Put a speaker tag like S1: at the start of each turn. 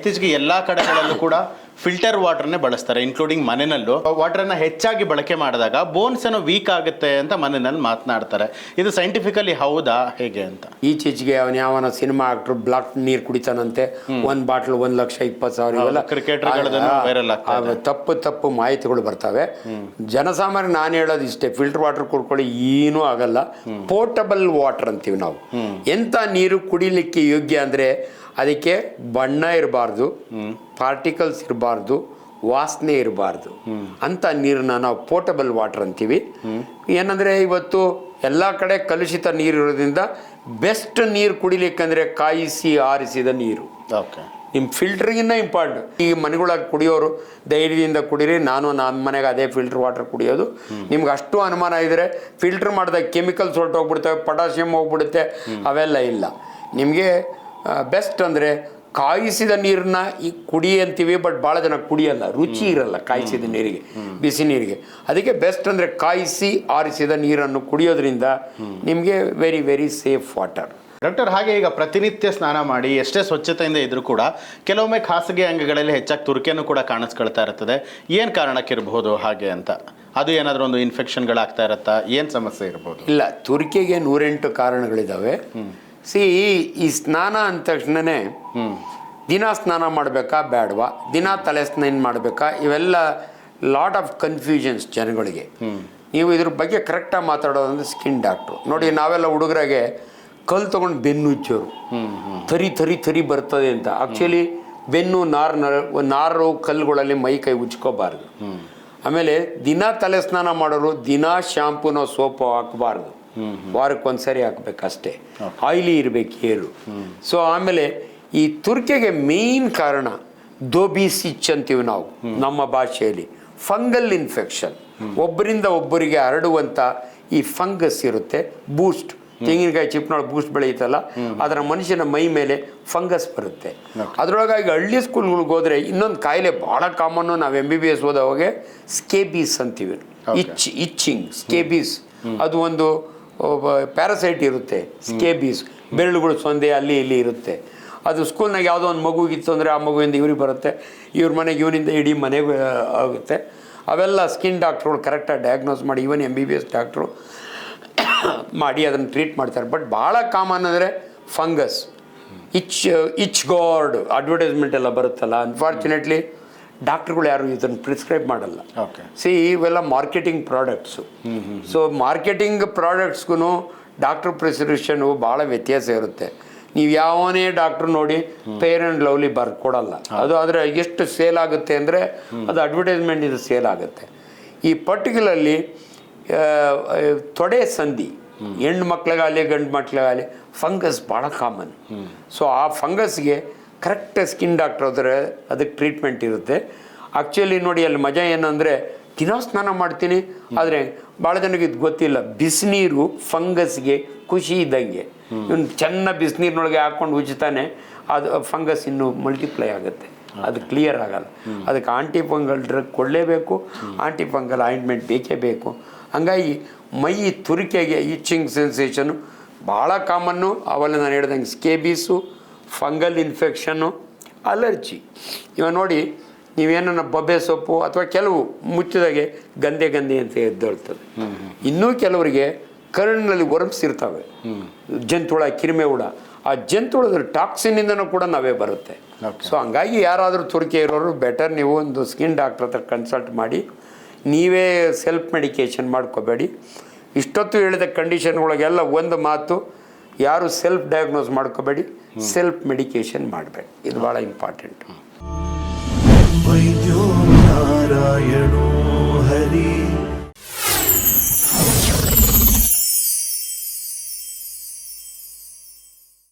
S1: ಇತ್ತೀಚೆಗೆ ಎಲ್ಲಾ ಕಡೆಗಳಲ್ಲೂ ಕೂಡ ಫಿಲ್ಟರ್ ವಾಟರ್ನೇ ಬಳಸ್ತಾರೆ ಇನ್ಕ್ಲೂಡಿಂಗ್ ಮನೆಯಲ್ಲೂ ವಾಟರನ್ನು ಹೆಚ್ಚಾಗಿ ಬಳಕೆ ಮಾಡಿದಾಗ ಬೋನ್ಸ್ ಏನೋ ವೀಕ್ ಆಗುತ್ತೆ ಅಂತ ಮನೆಯಲ್ಲಿ ಮಾತನಾಡ್ತಾರೆ. ಇದು ಸೈಂಟಿಫಿಕಲಿ ಹೌದಾ ಹೇಗೆ ಅಂತ?
S2: ಈಚೀಚೆಗೆ ಅವನ ಯಾವನ ಸಿನಿಮಾ ಆಕ್ಟರ್ ಬ್ಲಾಕ್ ನೀರು ಕುಡಿತಾನಂತೆ. ಒಂದ್ ಬಾಟ್ಲ್ ಒಂದ್ ಲಕ್ಷ ಇಪ್ಪತ್ತು ಸಾವಿರ ಇವೆಲ್ಲ.
S1: ಕ್ರಿಕೆಟರ್ಗಳದನ್ನು
S2: ತಪ್ಪು ತಪ್ಪು ಮಾಹಿತಿಗಳು ಬರ್ತವೆ. ಜನಸಾಮಾನ್ಯ ನಾನು ಹೇಳೋದು ಇಷ್ಟೇ ಫಿಲ್ಟರ್ ವಾಟರ್ ಕುಡ್ಕೊಳ್ಳಿ ಏನೂ ಆಗಲ್ಲ. ಪೋರ್ಟಬಲ್ ವಾಟರ್ ಅಂತೀವಿ ನಾವು. ಎಂಥ ನೀರು ಕುಡಿಲಿಕ್ಕೆ ಯೋಗ್ಯ ಅಂದ್ರೆ ಅದಕ್ಕೆ ಬಣ್ಣ ಇರಬಾರ್ದು ಪಾರ್ಟಿಕಲ್ಸ್ ಇರಬಾರ್ದು ವಾಸನೆ ಇರಬಾರ್ದು. ಅಂತ ನೀರನ್ನ ನಾವು ಪೋರ್ಟಬಲ್ ವಾಟರ್ ಅಂತೀವಿ. ಏನಂದ್ರೆ ಇವತ್ತು ಎಲ್ಲ ಕಡೆ ಕಲುಷಿತ ನೀರು ಇರೋದ್ರಿಂದ ಬೆಸ್ಟ್ ನೀರು ಕುಡಿಲಿಕ್ಕಂದ್ರೆ ಕಾಯಿಸಿ ಆರಿಸಿದ ನೀರು.
S1: ಓಕೆ
S2: ನಿಮ್ಮ ಫಿಲ್ಟ್ರಿಗಿನ್ನ ಇಂಪಾರ್ಟೆಂಟ್ ಈ ಮನೆಗಳಾಗ ಕುಡಿಯೋರು ಧೈರ್ಯದಿಂದ ಕುಡೀರಿ ನಾನು ನಮ್ಮ ಮನೆಗೆ ಅದೇ ಫಿಲ್ಟರ್ ವಾಟರ್ ಕುಡಿಯೋದು. ನಿಮ್ಗೆ ಅಷ್ಟು ಅನುಮಾನ ಇದ್ದರೆ ಫಿಲ್ಟರ್ ಮಾಡಿದಾಗ ಕೆಮಿಕಲ್ಸ್ ಹೊರಟೋಗ್ಬಿಡ್ತವೆ ಪೊಟ್ಯಾಷಿಯಮ್ ಹೋಗ್ಬಿಡುತ್ತೆ ಅವೆಲ್ಲ ಇಲ್ಲ. ನಿಮಗೆ ಬೆಸ್ಟ್ ಅಂದರೆ ಕಾಯಿಸಿದ ನೀರನ್ನ ಈ ಕುಡಿ ಅಂತೀವಿ ಬಟ್ ಭಾಳ ಜನ ಕುಡಿಯಲ್ಲ ರುಚಿ ಇರಲ್ಲ ಕಾಯಿಸಿದ ನೀರಿಗೆ ಬಿಸಿ ನೀರಿಗೆ. ಅದಕ್ಕೆ ಬೆಸ್ಟ್ ಅಂದರೆ ಕಾಯಿಸಿ ಆರಿಸಿದ ನೀರನ್ನು ಕುಡಿಯೋದ್ರಿಂದ ನಿಮಗೆ very very safe water
S1: doctor ಹಾಗೆ ಈಗ ಪ್ರತಿನಿತ್ಯ ಸ್ನಾನ ಮಾಡಿ ಎಷ್ಟೇ ಸ್ವಚ್ಛತೆಯಿಂದ ಇದ್ರೂ ಕೂಡ ಕೆಲವೊಮ್ಮೆ ಖಾಸಗಿ ಅಂಗಗಳಲ್ಲಿ ಹೆಚ್ಚಾಗಿ ತುರ್ಕೆಯನ್ನು ಕೂಡ ಕಾಣಿಸ್ಕೊಳ್ತಾ ಇರ್ತದೆ. ಏನು ಕಾರಣಕ್ಕಿರಬಹುದು ಹಾಗೆ ಅಂತ? ಅದು ಏನಾದರೂ ಒಂದು ಇನ್ಫೆಕ್ಷನ್ಗಳಾಗ್ತಾ ಇರತ್ತಾ? ಏನು ಸಮಸ್ಯೆ ಇರ್ಬೋದು?
S2: ಇಲ್ಲ ತುರ್ಕೆಗೆ ನೂರೆಂಟು ಕಾರಣಗಳಿದ್ದಾವೆ ಸಿ ಈ ಸ್ನಾನ ಅಂದ ತಕ್ಷಣನೇ ದಿನ ಸ್ನಾನ ಮಾಡಬೇಕಾ? ಬೇಡವಾ ದಿನ ತಲೆ ಸ್ನಾನ ಮಾಡಬೇಕಾ? ಇವೆಲ್ಲ ಲಾಟ್ ಆಫ್ ಕನ್ಫ್ಯೂಷನ್ಸ್ ಜನಗಳಿಗೆ. ನೀವು ಇದ್ರ ಬಗ್ಗೆ ಕರೆಕ್ಟಾಗಿ ಮಾತಾಡೋದಂದ್ರೆ ಸ್ಕಿನ್ ಡಾಕ್ಟ್ರು ನೋಡಿ ನಾವೆಲ್ಲ ಹುಡುಗರಾಗೆ ಕಲ್ಲು ತೊಗೊಂಡು ಬೆನ್ನು ಉಜ್ಜೋರು. ತರಿ ತರಿ ತರಿ ಬರ್ತದೆ ಅಂತ. ಆಕ್ಚುಲಿ ಬೆನ್ನು ನಾರು ನಾರು ಕಲ್ಲುಗಳಲ್ಲಿ ಮೈ ಕೈ ಉಜ್ಕೋಬಾರ್ದು. ಆಮೇಲೆ ದಿನ ತಲೆ ಸ್ನಾನ ಮಾಡೋರು ದಿನ ಶಾಂಪೂನೋ ಸೋಪು ಹಾಕಬಾರ್ದು. ವಾರಕ್ಕೆ ಒಂದ್ಸರಿ ಹಾಕ್ಬೇಕಷ್ಟೇ ಆಯಿಲಿ ಇರಬೇಕು ಏರು ಸೊ ಆಮೇಲೆ ಈ ತುರ್ಕೆಗೆ ಮೇನ್ ಕಾರಣ ದೋಬಿ ಸಿಚ್ ಅಂತೀವಿ ನಾವು ನಮ್ಮ ಭಾಷೆಯಲ್ಲಿ. ಫಂಗಲ್ ಇನ್ಫೆಕ್ಷನ್ ಒಬ್ಬರಿಂದ ಒಬ್ಬರಿಗೆ ಹರಡುವಂಥ ಈ ಫಂಗಸ್ ಇರುತ್ತೆ ಬೂಸ್ಟ್ ತೆಂಗಿನಕಾಯಿ ಚಿಪ್ನೊಳಗೆ ಬೂಸ್ಟ್ ಬೆಳೆಯುತ್ತಲ್ಲ ಅದರ ಮನುಷ್ಯನ ಮೈ ಮೇಲೆ ಫಂಗಸ್ ಬರುತ್ತೆ. ಅದರೊಳಗಾಗಿ ಹಳ್ಳಿ ಸ್ಕೂಲ್ಗಳಿಗೆ ಹೋದ್ರೆ ಇನ್ನೊಂದು ಕಾಯಿಲೆ ಭಾಳ ಕಾಮನ್ನು ನಾವು ಎಂ ಬಿ ಬಿ ಎಸ್ ಹೋದವಾಗೆ ಸ್ಕೇಬೀಸ್ ಅಂತೀವಿ. ಇಚ್ ಇಚ್ಚಿಂಗ್ ಸ್ಕೇಬೀಸ್ ಅದು ಒಂದು ಪ್ಯಾರಸೈಟ್ ಇರುತ್ತೆ ಸ್ಕೇಬೀಸ್ ಬೆರಳುಗಳು ಸೊಂದೆ ಅಲ್ಲಿ ಇಲ್ಲಿ ಇರುತ್ತೆ. ಅದು ಸ್ಕೂಲ್ನಾಗ ಯಾವುದೋ ಒಂದು ಮಗುಗಿತ್ತು ಅಂದರೆ ಆ ಮಗುವಿಂದ ಇವ್ರಿಗೆ ಬರುತ್ತೆ. ಇವ್ರ ಮನೆಗೆ ಇವನಿಂದ ಇಡೀ ಮನೆಗೆ ಆಗುತ್ತೆ. ಅವೆಲ್ಲ ಸ್ಕಿನ್ ಡಾಕ್ಟ್ರುಗಳು ಕರೆಕ್ಟಾಗಿ ಡಯಾಗ್ನೋಸ್ ಮಾಡಿ even M B B S doctor ಮಾಡಿ ಅದನ್ನು ಟ್ರೀಟ್ ಮಾಡ್ತಾರೆ. ಬಟ್ ಭಾಳ ಕಾಮನ್ ಅಂದರೆ fungus itch itch guard advertisement ಎಲ್ಲ ಬರುತ್ತಲ್ಲ ಅನ್ಫಾರ್ಚುನೇಟ್ಲಿ ಡಾಕ್ಟ್ರುಗಳು ಯಾರು ಇದನ್ನು ಪ್ರಿಸ್ಕ್ರೈಬ್ ಮಾಡಲ್ಲ.
S1: ಓಕೆ.
S2: ಸಿ ಇವೆಲ್ಲ ಮಾರ್ಕೆಟಿಂಗ್ ಪ್ರಾಡಕ್ಟ್ಸು. ಸೊ ಮಾರ್ಕೆಟಿಂಗ್ ಪ್ರಾಡಕ್ಟ್ಸ್ಗೂ ಡಾಕ್ಟ್ರ್ ಪ್ರಿಸ್ಕ್ರಿಪ್ಷನು ಭಾಳ ವ್ಯತ್ಯಾಸ ಇರುತ್ತೆ. ನೀವು ಯಾವನೇ ಡಾಕ್ಟರ್ ನೋಡಿ ಪೇರ್ ಆ್ಯಂಡ್ ಲವ್ಲಿ ಬರ್ಕೊಡಲ್ಲ ಅದು ಆದರೆ ಎಷ್ಟು ಸೇಲ್ ಆಗುತ್ತೆ ಅಂದರೆ ಅದು ಅಡ್ವರ್ಟೈಸ್ಮೆಂಟ್ ಇದು ಸೇಲ್ ಆಗುತ್ತೆ. ಈ ಪರ್ಟಿಕ್ಯುಲರ್ಲಿ ತೊಡೆ ಸಂಧಿ ಹೆಣ್ಣು ಮಕ್ಳಿಗಾಗಲಿ ಗಂಡು ಮಕ್ಳಿಗಾಗಲಿ ಫಂಗಸ್ ಭಾಳ ಕಾಮನ್. ಸೊ ಆ ಫಂಗಸ್ಗೆ ಕರೆಕ್ಟ್ ಸ್ಕಿನ್ ಡಾಕ್ಟ್ರ್ ಹೋದರೆ ಅದಕ್ಕೆ ಟ್ರೀಟ್ಮೆಂಟ್ ಇರುತ್ತೆ. ಆ್ಯಕ್ಚುಲಿ ನೋಡಿ ಅಲ್ಲಿ ಮಜಾ ಏನಂದರೆ ದಿನ ಸ್ನಾನ ಮಾಡ್ತೀನಿ ಆದರೆ ಭಾಳ ಜನಕ್ಕೆ ಇದು ಗೊತ್ತಿಲ್ಲ. ಬಿಸಿನೀರು ಫಂಗಸ್ಗೆ ಖುಷಿ ಇದ್ದಂಗೆ. ಇವನು ಚೆನ್ನ ಬಿಸಿನೀರಿನೊಳಗೆ ಹಾಕ್ಕೊಂಡು ಉಜ್ತಾನೆ ಅದು ಫಂಗಸ್ ಇನ್ನೂ ಮಲ್ಟಿಪ್ಲೈ ಆಗುತ್ತೆ. ಅದು ಕ್ಲಿಯರ್ ಆಗಲ್ಲ. ಅದಕ್ಕೆ ಆಂಟಿ ಫಂಗಲ್ ಡ್ರಗ್ ಕೊಡಲೇಬೇಕು ಆಂಟಿ ಫಂಗಲ್ ಆಯಿಂಟ್ಮೆಂಟ್ ಬೇಕೇ ಬೇಕು. ಹಂಗಾಗಿ ಮೈ ತುರಿಕೆಗೆ ಇಚ್ಚಿಂಗ್ ಸೆನ್ಸೇಷನು ಭಾಳ ಕಾಮನ್ನು ಅವೆಲ್ಲ ನಾನು ಹೇಳ್ದಂಗೆ ಸ್ಕೇಬೀಸು ಫಂಗಲ್ ಇನ್ಫೆಕ್ಷನ್ನು ಅಲರ್ಜಿ. ಇವಾಗ ನೋಡಿ ನೀವೇನ ಬೊಬ್ಬೆ ಸೊಪ್ಪು ಅಥವಾ ಕೆಲವು ಮುಚ್ಚಿದಾಗೆ ಗಂದೆ ಗಂದೆ ಅಂತ ಎದ್ದೇಳ್ತದೆ. ಇನ್ನೂ ಕೆಲವರಿಗೆ ಕರ್ಣಲ್ಲಿ ವರ್ಮ್ಸ್ ಇರ್ತವೆ. ಜಂತುಳ ಕಿರಿಮೆ ಹುಳ. ಆ ಜಂತುಳದ ಟಾಕ್ಸಿನಿಂದನೂ ಕೂಡ ನಾವೇ ಬರುತ್ತೆ. ಸೊ ಹಂಗಾಗಿ ಯಾರಾದರೂ ತುರಿಕೆ ಇರೋರು ಬೆಟರ್ ನೀವು ಒಂದು ಸ್ಕಿನ್ ಡಾಕ್ಟರ್ ಹತ್ರ ಕನ್ಸಲ್ಟ್ ಮಾಡಿ. ನೀವೇ ಸೆಲ್ಫ್ ಮೆಡಿಕೇಷನ್ ಮಾಡ್ಕೋಬೇಡಿ. ಇಷ್ಟೊತ್ತು ಹೇಳಿದ ಕಂಡೀಷನ್ಗಳಿಗೆಲ್ಲ ಒಂದು ಮಾತು. ಯಾರು ಸೆಲ್ಫ್ ಡಯಾಗ್ನೋಸ್ ಮಾಡ್ಕೋಬೇಡಿ ಸೆಲ್ಫ್ ಮೆಡಿಕೇಶನ್ ಮಾಡಬೇಡಿ. ಇದು ಭಾಳ ಇಂಪಾರ್ಟೆಂಟ್
S3: ಹರಿ.